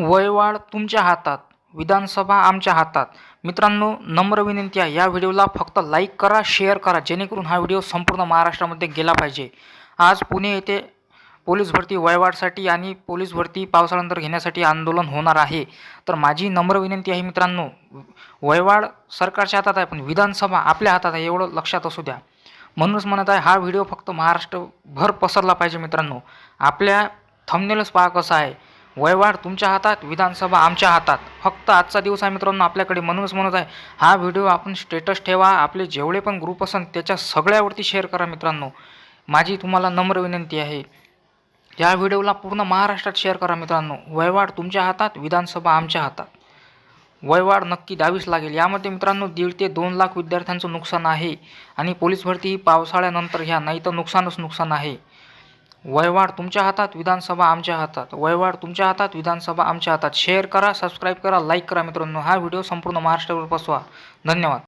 वयवाढ तुमच्या हातात विधानसभा आमच्या हातात. मित्रांनो नम्र विनंती आहे या व्हिडिओला फक्त लाईक करा शेअर करा जेणेकरून हा व्हिडिओ संपूर्ण महाराष्ट्रामध्ये गेला पाहिजे. आज पुणे येथे पोलीस भरती वयवाढसाठी आणि पोलीस भरती पावसाळ्यानंतर घेण्यासाठी आंदोलन होणार आहे. तर माझी नम्र विनंती आहे मित्रांनो वयवाढ सरकारच्या हातात आहे पण विधानसभा आपल्या हातात आहे एवढं लक्षात असू द्या. म्हणूनच म्हणत आहे हा व्हिडिओ फक्त महाराष्ट्रभर पसरला पाहिजे मित्रांनो. आपल्या थमनेलच पहा कसं आहे. वयवाढ तुमच्या हातात विधानसभा आमच्या हातात. फक्त आजचा दिवस आहे मित्रांनो आपल्याकडे म्हणूनच म्हणत आहे. हा व्हिडिओ आपण स्टेटस ठेवा आपले जेवढे पण ग्रुप असन त्याच्या सगळ्यावरती शेअर करा मित्रांनो. माझी तुम्हाला नम्र विनंती आहे. या व्हिडिओला पूर्ण महाराष्ट्रात शेअर करा मित्रांनो. वयवाढ तुमच्या हातात विधानसभा आमच्या हातात. वयवाढ नक्की द्यावीच लागेल. यामध्ये मित्रांनो दीड ते दोन लाख विद्यार्थ्यांचं नुकसान आहे. आणि पोलीस भरती ही पावसाळ्यानंतर घ्या नाही तर नुकसानच नुकसान आहे. वयवाढ तुमच्या हातात विधानसभा आमच्या हातात. वयवाढ तुमच्या हातात विधानसभा आमच्या हातात. शेअर करा सबस्क्राईब करा लाईक करा मित्रांनो. हा व्हिडिओ संपूर्ण महाराष्ट्रावर पसवा धन्यवाद.